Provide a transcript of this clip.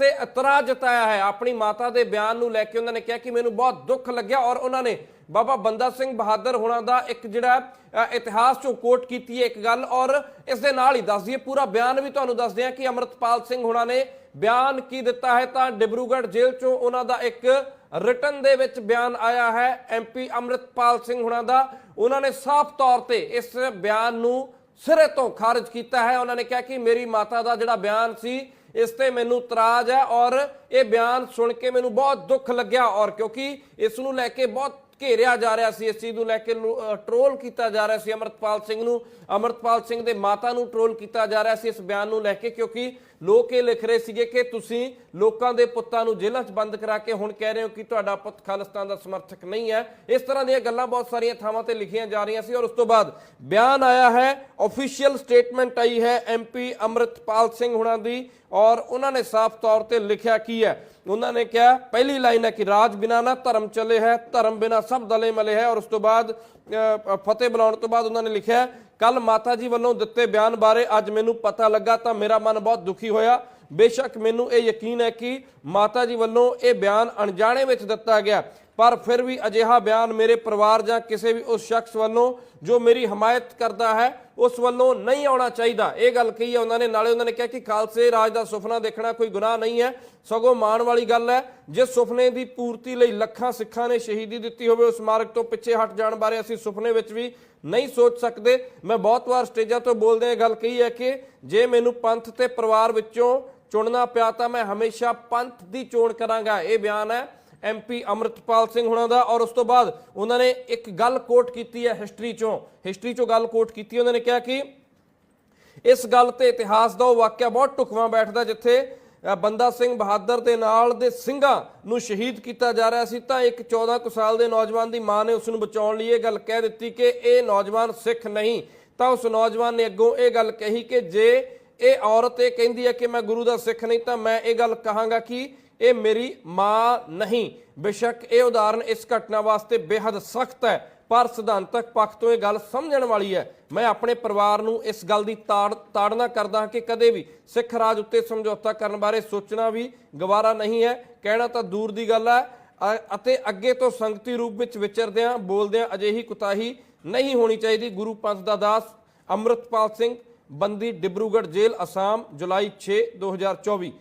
ਤੇ ਇਤਰਾਜ਼ ਜਤਾਇਆ ਹੈ। ਆਪਣੀ ਮਾਤਾ ਦੇ ਬਿਆਨ ਨੂੰ ਲੈ ਕੇ ਉਹਨਾਂ ਨੇ ਕਿਹਾ ਕਿ ਮੈਨੂੰ ਬਹੁਤ ਦੁੱਖ ਲੱਗਿਆ ਔਰ ਉਹਨਾਂ ਨੇ ਬਾਬਾ ਬੰਦਾ ਸਿੰਘ ਬਹਾਦਰ ਹੁਣਾਂ ਦਾ ਇੱਕ ਜਿਹੜਾ ਇਤਿਹਾਸ ਚੋਂ ਕੋਟ ਕੀਤੀ ਹੈ ਇੱਕ ਗੱਲ ਔਰ ਇਸ ਦੇ ਨਾਲ ਹੀ ਦੱਸ ਦਈਏ, ਪੂਰਾ ਬਿਆਨ ਵੀ ਤੁਹਾਨੂੰ ਦੱਸਦੇ ਹਾਂ ਕਿ ਅਮਰਤਪਾਲ ਸਿੰਘ ਹੁਣਾਂ ਨੇ ਬਿਆਨ ਕੀ ਦਿੱਤਾ ਹੈ ਤਾਂ ਡਿਬਰੂਗੜ੍ਹ ਜੇਲ੍ਹ ਚੋਂ ਉਹਨਾਂ ਦਾ ਇੱਕ ਰਿਟਨ ਦੇ ਵਿੱਚ ਬਿਆਨ ਆਇਆ ਹੈ। ਐਮਪੀ ਅਮਰਤਪਾਲ ਸਿੰਘ ਹੁਣਾਂ ਦਾ। ਉਹਨਾਂ ਨੇ ਸਾਫ਼ ਤੌਰ ਤੇ ਇਸ ਬਿਆਨ ਨੂੰ ਸਿਰੇ ਤੋਂ ਖਾਰਜ ਕੀਤਾ ਹੈ। ਉਹਨਾਂ ਨੇ ਕਿਹਾ ਕਿ ਮੇਰੀ ਮਾਤਾ ਦਾ ਜਿਹੜਾ ਬਿਆਨ ਸੀ ਇਸ ਤੇ ਮੈਨੂੰ ਇਤਰਾਜ਼ ਹੈ ਔਰ ਇਹ ਬਿਆਨ ਸੁਣ ਕੇ ਮੈਨੂੰ ਬਹੁਤ ਦੁੱਖ ਲੱਗਿਆ ਔਰ ਕਿਉਂਕਿ ਇਸ ਨੂੰ ਲੈ ਕੇ ਬਹੁਤ ਘੇਰਿਆ ਜਾ ਰਿਹਾ ਸੀ, ਇਸ ਚੀਜ਼ ਨੂੰ ਲੈ ਕੇ ਟਰੋਲ ਕੀਤਾ ਜਾ ਰਿਹਾ ਸੀ ਅਮਰਤਪਾਲ ਸਿੰਘ ਨੂੰ। ਅਮਰਤਪਾਲ ਸਿੰਘ ਦੇ ਮਾਤਾ ਨੂੰ ਟਰੋਲ ਕੀਤਾ ਜਾ ਰਿਹਾ ਸੀ ਇਸ ਬਿਆਨ ਨੂੰ ਲੈ ਕੇ, ਕਿਉਂਕਿ ਲੋਕ ਇਹ ਲਿਖ ਰਹੇ ਸੀਗੇ ਕਿ ਤੁਸੀਂ ਲੋਕਾਂ ਦੇ ਪੁੱਤਾਂ ਨੂੰ ਜੇਲ੍ਹਾਂ 'ਚ ਬੰਦ ਕਰਾ ਕੇ ਹੁਣ ਕਹਿ ਰਹੇ ਹੋ ਕਿ ਤੁਹਾਡਾ ਪੁੱਤ ਖਾਲਿਸਤਾਨ ਦਾ ਸਮਰਥਕ ਨਹੀਂ ਹੈ। ਇਸ ਤਰ੍ਹਾਂ ਦੀਆਂ ਗੱਲਾਂ ਬਹੁਤ ਸਾਰੀਆਂ ਥਾਵਾਂ ਤੇ ਲਿਖੀਆਂ ਜਾ ਰਹੀਆਂ ਸੀ ਔਰ ਉਸ ਤੋਂ ਬਾਅਦ ਬਿਆਨ ਆਇਆ ਹੈ ਆਫੀਸ਼ੀਅਲ ਸਟੇਟਮੈਂਟ ਆਈ ਹੈ ਐਮਪੀ ਅਮਰਤਪਾਲ ਸਿੰਘ ਹੁਣਾਂ ਦੀ ਔਰ ਉਹਨਾਂ ਨੇ ਸਾਫ਼ ਤੌਰ ਤੇ ਲਿਖਿਆ ਕੀ ਹੈ। ਉਹਨਾਂ ਨੇ ਕਿਹਾ, ਪਹਿਲੀ ਲਾਈਨ ਹੈ ਕਿ ਰਾਜ ਬਿਨਾ ਨਾ ਧਰਮ ਚੱਲੇ ਹੈ, ਧਰਮ ਬਿਨਾ ਸਭ ਦਲੇ ਮਲੇ ਹੈ ਔਰ ਉਸ ਤੋਂ ਬਾਅਦ ਅ, ਫਤਿਹ ਬੁਲਾਉਣ ਤੋਂ ਬਾਅਦ ਉਹਨਾਂ ਨੇ ਲਿਖਿਆ ਕੱਲ ਮਾਤਾ ਜੀ ਵੱਲੋਂ ਦਿੱਤੇ ਬਿਆਨ ਬਾਰੇ ਅੱਜ ਮੈਨੂੰ ਪਤਾ ਲੱਗਾ ਤਾਂ ਮੇਰਾ ਮਨ ਬਹੁਤ ਦੁਖੀ ਹੋਇਆ। ਬੇਸ਼ੱਕ ਮੈਨੂੰ ਇਹ ਯਕੀਨ ਹੈ ਕਿ ਮਾਤਾ ਜੀ ਵੱਲੋਂ ਇਹ ਬਿਆਨ ਅਣਜਾਣੇ ਵਿੱਚ ਦਿੱਤਾ ਗਿਆ। ਪਰ ਫਿਰ ਵੀ ਅਜਿਹਾ ਬਿਆਨ ਮੇਰੇ ਪਰਿਵਾਰ ਜਾਂ ਕਿਸੇ ਵੀ ਉਸ ਸ਼ਖਸ ਵੱਲੋਂ ਜੋ ਮੇਰੀ ਹਮਾਇਤ ਕਰਦਾ ਹੈ, ਉਸ ਵੱਲੋਂ ਨਹੀਂ ਆਉਣਾ ਚਾਹੀਦਾ। ਇਹ ਗੱਲ ਕਹੀ ਹੈ, ਉਹਨਾਂ ਨੇ ਨਾਲੇ ਉਹਨਾਂ ਨੇ ਕਿਹਾ ਕਿ ਖਾਲਸੇ ਰਾਜ ਦਾ ਸੁਪਨਾ ਦੇਖਣਾ ਕੋਈ ਗੁਨਾਹ ਨਹੀਂ ਹੈ, ਸਗੋਂ ਮਾਣ ਵਾਲੀ ਗੱਲ ਹੈ, ਜਿਸ ਸੁਪਨੇ ਦੀ ਪੂਰਤੀ ਲਈ ਲੱਖਾਂ ਸਿੱਖਾਂ ਨੇ ਸ਼ਹੀਦੀ ਦਿੱਤੀ ਹੋਵੇ, ਉਸ ਮਾਰਗ ਤੋਂ ਪਿੱਛੇ ਹਟ ਜਾਣ ਬਾਰੇ ਅਸੀਂ ਸੁਪਨੇ ਵਿੱਚ ਵੀ ਨਹੀਂ ਸੋਚ ਸਕਦੇ। ਮੈਂ ਬਹੁਤ ਵਾਰ ਸਟੇਜਾਂ ਤੋਂ ਬੋਲਦੇ ਇਹ ਗੱਲ ਕਹੀ ਹੈ ਕਿ ਜੇ ਮੈਨੂੰ ਪੰਥ ਤੇ ਪਰਿਵਾਰ ਵਿੱਚੋਂ ਚੁਣਨਾ ਪਿਆ ਤਾਂ ਮੈਂ ਹਮੇਸ਼ਾ ਪੰਥ ਦੀ ਚੋਣ ਕਰਾਂਗਾ। ਇਹ ਬਿਆਨ ਹੈ ਐਮਪੀ ਅਮਰਤਪਾਲ ਸਿੰਘ ਹੁਣਾਂ ਦਾ ਔਰ ਉਸ ਤੋਂ ਬਾਅਦ ਉਹਨਾਂ ਨੇ ਇੱਕ ਗੱਲ ਕੋਟ ਕੀਤੀ ਹੈ ਹਿਸਟਰੀ ਚੋਂ। ਹਿਸਟਰੀ ਚੋਂ ਗੱਲ ਕੋਟ ਕੀਤੀ, ਉਹਨਾਂ ਨੇ ਕਿਹਾ ਕਿ ਇਸ ਗੱਲ ਤੇ ਇਤਿਹਾਸ ਦਾ ਉਹ ਵਾਕਿਆ ਬਹੁਤ ਢੁਕਵਾਂ ਬੈਠਦਾ ਜਿੱਥੇ ਬੰਦਾ ਸਿੰਘ ਬਹਾਦਰ ਦੇ ਨਾਲ ਦੇ ਸਿੰਘਾਂ ਨੂੰ ਸ਼ਹੀਦ ਕੀਤਾ ਜਾ ਰਿਹਾ ਸੀ, ਤਾਂ ਇੱਕ 14 ਕੁ ਸਾਲ ਦੇ ਨੌਜਵਾਨ ਦੀ ਮਾਂ ਨੇ ਉਸ ਨੂੰ ਬਚਾਉਣ ਲਈ ਇਹ ਗੱਲ ਕਹਿ ਦਿੱਤੀ ਕਿ ਇਹ ਨੌਜਵਾਨ ਸਿੱਖ ਨਹੀਂ। ਤਾਂ ਉਸ ਨੌਜਵਾਨ ਨੇ ਅੱਗੋਂ ਇਹ ਗੱਲ ਕਹੀ ਕਿ ਜੇ ਇਹ ਔਰਤ ਇਹ ਕਹਿੰਦੀ ਹੈ ਕਿ ਮੈਂ ਗੁਰੂ ਦਾ ਸਿੱਖ ਨਹੀਂ, ਤਾਂ ਮੈਂ ਇਹ ਗੱਲ ਕਹਾਂਗਾ ਕਿ ਇਹ ਮੇਰੀ ਮਾਂ ਨਹੀਂ। ਬੇਸ਼ੱਕ ਇਹ ਉਦਾਹਰਨ ਇਸ ਘਟਨਾ ਵਾਸਤੇ ਬੇहद ਸਖਤ ਹੈ, ਪਰ ਸਿਧਾਂਤਕ ਪੱਖ ਤੋਂ ਇਹ ਗੱਲ ਸਮਝਣ ਵਾਲੀ ਹੈ। ਮੈਂ ਆਪਣੇ ਪਰਿਵਾਰ ਨੂੰ ਇਸ ਗੱਲ ਦੀ ਤਾੜ ਤਾੜਨਾ ਕਰਦਾ ਹਾਂ ਕਿ ਕਦੇ ਵੀ ਸਿੱਖ ਰਾਜ ਉੱਤੇ ਸਮਝੌਤਾ ਕਰਨ ਬਾਰੇ ਸੋਚਣਾ ਵੀ ਗਵਾਰਾ ਨਹੀਂ ਹੈ। ਕਹਿਣਾ ਤਾਂ ਦੂਰ ਦੀ ਗੱਲ ਹੈ ਅਤੇ ਅੱਗੇ ਤੋਂ ਸੰਗਤੀ ਰੂਪ ਵਿੱਚ ਵਿਚਰਦਿਆਂ ਬੋਲਦਿਆਂ ਅਜਿਹੀ ਕੁਤਾਹੀ ਨਹੀਂ ਹੋਣੀ ਚਾਹੀਦੀ। ਗੁਰੂ ਪੰਥ ਦਾ ਦਾਸ ਅੰਮ੍ਰਿਤਪਾਲ ਸਿੰਘ, ਬੰਦੀ, ਡਿਬਰੂਗੜ੍ਹ ਜੇਲ੍ਹ, ਅਸਾਮ, ਜੁਲਾਈ 6 2024